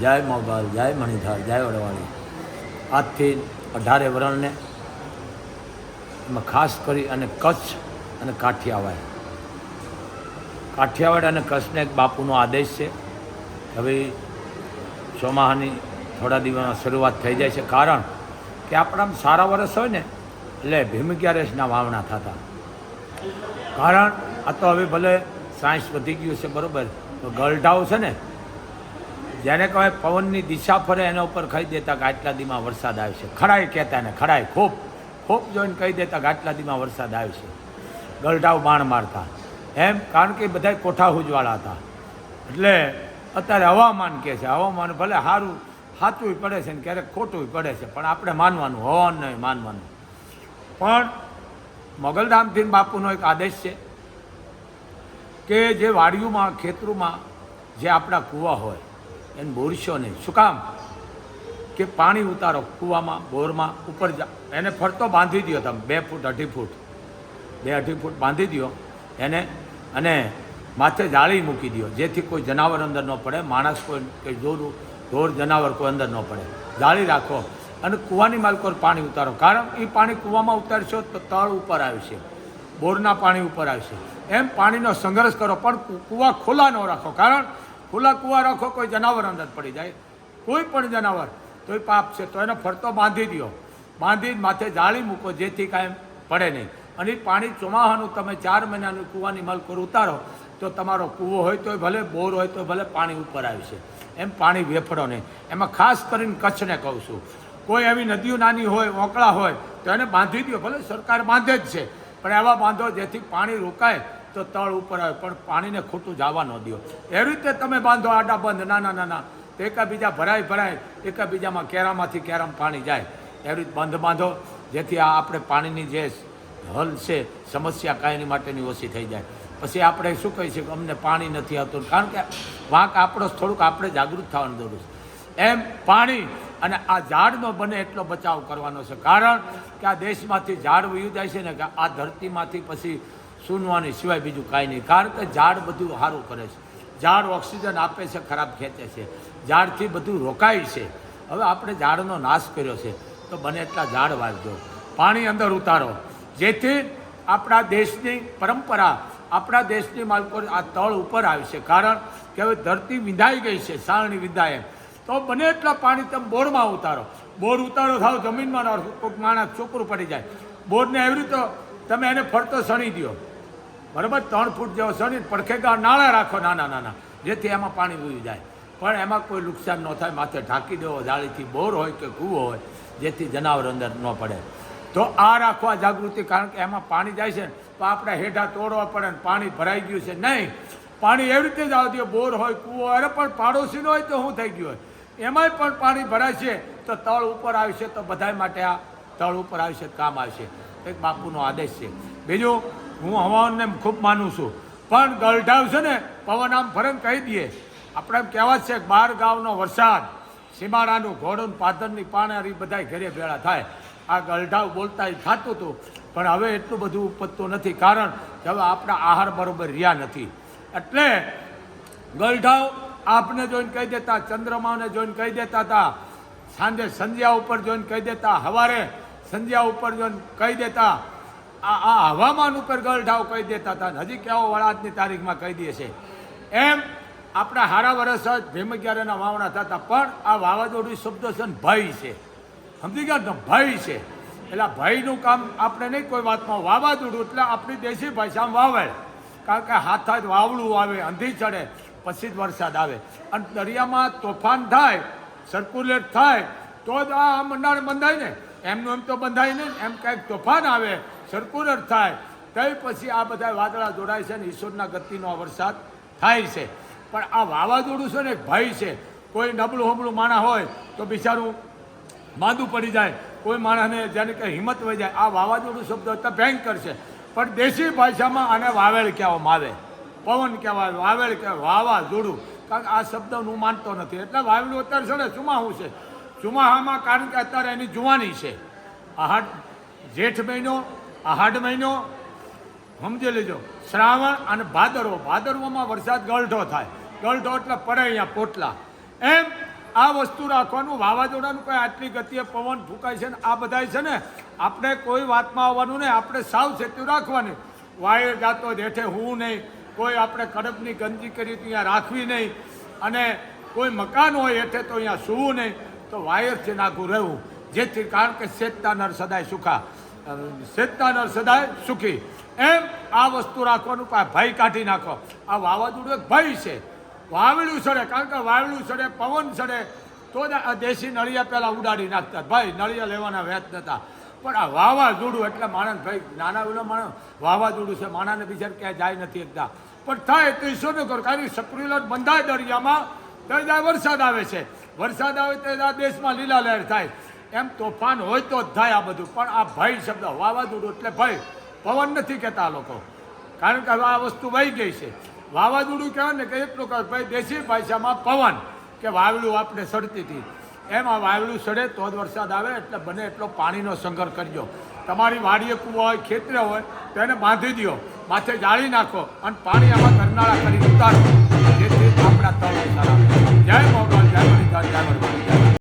જય મોગલ, જય મણિધર, જય વડવાણી આજથી અઢારે વરણને એમાં ખાસ કરી અને કચ્છ અને કાઠિયાવાડ. કાઠિયાવાડ અને કચ્છને એક બાપુનો આદેશ છે. હવે ચોમાહાની થોડા દિવસમાં શરૂઆત થઈ જાય છે. કારણ કે આપણામાં સારા વરસ હોય ને, એટલે ભીમગ્યારેસના વાવણા થતા. કારણ, આ તો હવે ભલે સાયન્સ વધી ગયું છે, બરાબર. તો ગલઢાવ છે ને જેને કહેવાય પવનની દિશા ફરે એના ઉપર કહી દેતા કે આટલા દીમાં વરસાદ આવશે. ખડાઈ કહેતા ને ખડાઈ ખૂબ ખૂબ જોઈને કહી દેતા કે આટલા દીમાં વરસાદ આવશે. ગલઢાવ બાણ મારતા. એમ કારણ કે બધા કોઠા હુજવાળા હતા. એટલે અત્યારે હવામાન કહે છે, હવામાન ભલે સારું સાચું પડે છે ને ક્યારેક ખોટું પડે છે, પણ આપણે માનવાનું, હવાન નહીં, માનવાનું. પણ મોગલધામથી બાપુનો એક આદેશ છે કે જે વાડીઓમાં, ખેતરોમાં જે આપણા કૂવા હોય એને બોરશો નહીં શું કામ? કે પાણી ઉતારો કૂવામાં, બોરમાં, ઉપર જા. એને ફરતો બાંધી દો તમે, બે ફૂટ, અઢી ફૂટ. બે, અઢી ફૂટ બાંધી દો એને અને માથે જાળી મૂકી દો જેથી કોઈ જનાવર અંદર ન પડે, માણસ કોઈ, કે જોરું ઢોર જનાવર કોઈ અંદર ન પડે. જાળી રાખો અને કૂવાની માલકોર પાણી ઉતારો. કારણ એ પાણી કૂવામાં ઉતારશો તો તળ ઉપર આવશે. બોરના પાણી ઉપર આવશે. એમ પાણીનો સંઘર્ષ કરો, પણ કૂવા ખુલ્લા ન રાખો. કારણ ખુલ્લા કૂવા રાખો, કોઈ જનાવર અંદર પડી જાય. કોઈ પણ જનાવર, તોય પાપ છે, તો એને ફરતો બાંધી દો બાંધી માથે જાળી મૂકો, જેથી કાંઈ પડે નહીં. અને એ પાણી ચોમાહાનું તમે ચાર મહિનાનું કૂવાની મલકોર ઉતારો, તો તમારો કૂવો હોય તોય ભલે, બોર હોય તો ભલે પાણી ઉપર આવશે એમ પાણી વેફડો નહીં. એમાં ખાસ કરીને કચ્છને કહું છું. કોઈ એવી નદીઓ નાની હોય, ઓકળા હોય, તો એને બાંધી દો ભલે સરકાર બાંધે જ છે, પણ એવા બાંધો જેથી પાણી રોકાય તો તળ ઉપર આવે, પણ પાણીને ખોટું જવા ન દો. એવી રીતે તમે બાંધો આડા બંધ નાના નાના તો એકાબીજા ભરાય ભરાય, એકાબીજામાં કેરામાંથી કેરામ પાણી જાય. એવી રીતે બંધ બાંધો, જેથી આ આપણે પાણીની જે હલ છે, સમસ્યા કાંઈની માટેની ઓછી થઈ જાય. પછી આપણે શું કહી શકીએ, અમને પાણી નથી આવતું. કારણ કે વાંક આપણો થોડુંક આપણે જાગૃત થવાનું જરૂર છે. એમ પાણી અને આ ઝાડનો બને એટલો બચાવ કરવાનો છે. કારણ કે આ દેશમાંથી ઝાડ વયું જાય છે ને, કે આ ધરતીમાંથી પછી સૂનવાની સિવાય બીજું કાંઈ નહીં. કારણ કે ઝાડ બધું સારું કરે છે. ઝાડ ઓક્સિજન આપે છે, ખરાબ ખેંચે છે. ઝાડથી બધું રોકાય છે. હવે આપણે ઝાડનો નાશ કર્યો છે. તો બને એટલા ઝાડ વાવજો. પાણી અંદર ઉતારો. જેથી આપણા દેશની પરંપરા, આપણા દેશની માલકો આ તળ ઉપર આવશે કારણ કે હવે ધરતી વિંધાઈ ગઈ છે સારણી વિંધાય તો બને એટલા પાણી તમે બોરમાં ઉતારો. બોર ઉતારો થાવ જમીનમાં, કોઈક માણસ ચોકરું પડી જાય. બોરને એવી રીતે તમે એને ફરતો સણી દો બરાબર? ત્રણ ફૂટ જેવો સણી પડખેગા નાળા રાખો નાના નાના. જેથી એમાં પાણી વહી જાય. પણ એમાં કોઈ નુકસાન ન થાય માથે ઢાંકી દેવો જાળીથી બોર હોય કે કૂવો હોય જેથી જનાવર અંદર ન પડે. તો આ રાખવા જાગૃતિ કારણ કે એમાં પાણી જાય છે ને તો આપણે હેઠા તોડવા પડે ને પાણી ભરાઈ ગયું છે. નહીં. પાણી એવી રીતે જ આવતી હોય, બોર હોય કૂવો અરે પણ પાડોશીનો હોય તો શું થઈ ગયું હોય? એમાંય પણ પાણી ભરાય છે તો તળ ઉપર આવશે તો બધાય માટે આ તળ ઉપર આવશે કામ આવશે. એક બાપુનો આદેશ છે. બીજું હું હવામાનને ખૂબ માનું છું. પણ ગલઢાવ છે ને, પવન આમ ફરન કહી દઈએ આપણે એમ કહેવાત છે બાર ગામનો વરસાદ, સીમાડાનું ઘોડું પાદરની પાણારી બધા ઘરે ભેળા થાય. આ ગલઢાવ બોલતા એ થતું હતું, પણ હવે એટલું બધું ઉપજતું નથી. કારણ કે હવે આપણા આહાર બરોબર રહ્યા નથી. એટલે ગલઢાવ આપને જોઈને કહી દેતા, ચંદ્રમાને જોઈને કહી દેતા હતા સાંજે સંધ્યા ઉપર જોઈને કહી દેતા સવારે સંધ્યા ઉપર જોઈને કહી દેતા. આ આ હવામાન ઉપર ગળઢાવ કહી દેતા હતા હજી કેવો વળાદની તારીખમાં કહી દે છે. એમ આપણા હારા વરસ જ ભીમગ્યારેના વાવણા થતા પણ આ વાવાઝોડું શબ્દ છે ને ભય છે. સમજી ગયા ભય છે. એટલે ભયનું કામ આપણે નહીં, કોઈ વાતમાં વાવાઝોડું, એટલે આપણી દેશી ભાષામાં વાવે કારણ કે હાથ હાથ વાવડું આવે, અંધી ચડે, પછી જ વરસાદ આવે. અને દરિયામાં તોફાન થાય સર્ક્યુલેટ થાય, તો જ આ મંડાણ બંધાય ને. એમનું એમ તો બંધાય નહીં એમ કંઈક તોફાન આવે સર્ક્યુલેટ થાય તો પછી આ બધા વાદળા જોડાય છે અને ઈશ્વરના ગતિનો વરસાદ થાય છે. પણ આ વાવાઝોડું છે ને ભય છે. કોઈ નબળું હબળું માણા હોય તો બિચારું માંદું પડી જાય. કોઈ માણસને જેને કે હિંમત વહી જાય, આ વાવાઝોડું શબ્દ તો ભયંકર છે. પણ દેશી ભાષામાં આને વાવેળ કહેવામાં આવે. પવન કહેવાય, વાવેળ કહેવાય, વાવાઝોડું. કારણ કે આ શબ્દ હું માનતો નથી. એટલે વાવેલું અત્યારે છે ને ચુમાહું છે. ચુમાહામાં કારણ કે અત્યારે એની જુવાની છે. આ જેઠ મહિનો આહાડ મહિનો, સમજી લેજો. શ્રાવણ અને ભાદરવો, ભાદરવોમાં વરસાદ ગળઢો થાય. ગળઢો એટલે પડે અહીંયા પોટલા. એમ આ વસ્તુ રાખવાનું, વાવાઝોડાનું કોઈ આટલી ગતિએ પવન ફૂંકાય છે ને, આ બધાય છે ને, આપણે કોઈ વાતમાં આવવાનું નહીં, આપણે સાવચેતી રાખવાની. વાયર જાતો હેઠે હું નહીં, કોઈ આપણે કડકની ગંજી કરી તો અહીંયા રાખવી નહીં, અને કોઈ મકાન હોય હેઠે તો અહીંયા સૂવું નહીં, તો વાયરથી નાખું રહેવું. જેથી કારણ કે શેતતા નર સદાય સુખા. શેતતા નર સદાય સુખી. એમ આ વસ્તુ રાખવાનું ભય કાઢી નાખો. આ વાવાઝોડું એક ભય છે. વાવડું સડે, કારણ કે વાવડું સડે, પવન સડે, તો જ આ દેશી નળિયા પહેલાં ઉડાડી નાખતા. ભાઈ નળિયા લેવાના વેત નતા. પણ આ વાવાઝોડું, એટલે માણસ ભાઈ નાના ઉલો માણસ, વાવાઝોડું છે, માણાને બીજા ક્યાંય જાય નથી એકદા. પણ થાય તો ન કરો? કારણ કે સક્રિયલ બંધાય દરિયામાં, તો વરસાદ આવે છે. વરસાદ આવે તો દેશમાં લીલા લહેર થાય. એમ તોફાન હોય તો જ થાય આ બધું. પણ આ ભય શબ્દ, વાવાઝોડું એટલે ભય. પવન નથી કહેતા લોકો. કારણ કે હવે આ વસ્તુ વહી ગઈ છે. વાવાઝોડું કહેવાય ને કે એટલું કહે ભાઈ દેશી ભાષામાં પવન કે વાવડું આપણે સડતી હતી. એમ આ વાવડું સડે તો જ વરસાદ આવે એટલે બને એટલો પાણીનો સંગ્રહ કરજો. તમારી વાડીએ કૂવો હોય, ખેતરે હોય, તો એને બાંધી દો. માથે જાળી નાખો અને પાણી આમાં કરનાળા કરી ઉતારો. જેથી આપણા તળ જય મોગલ, જય મણિધર જય મણિધર.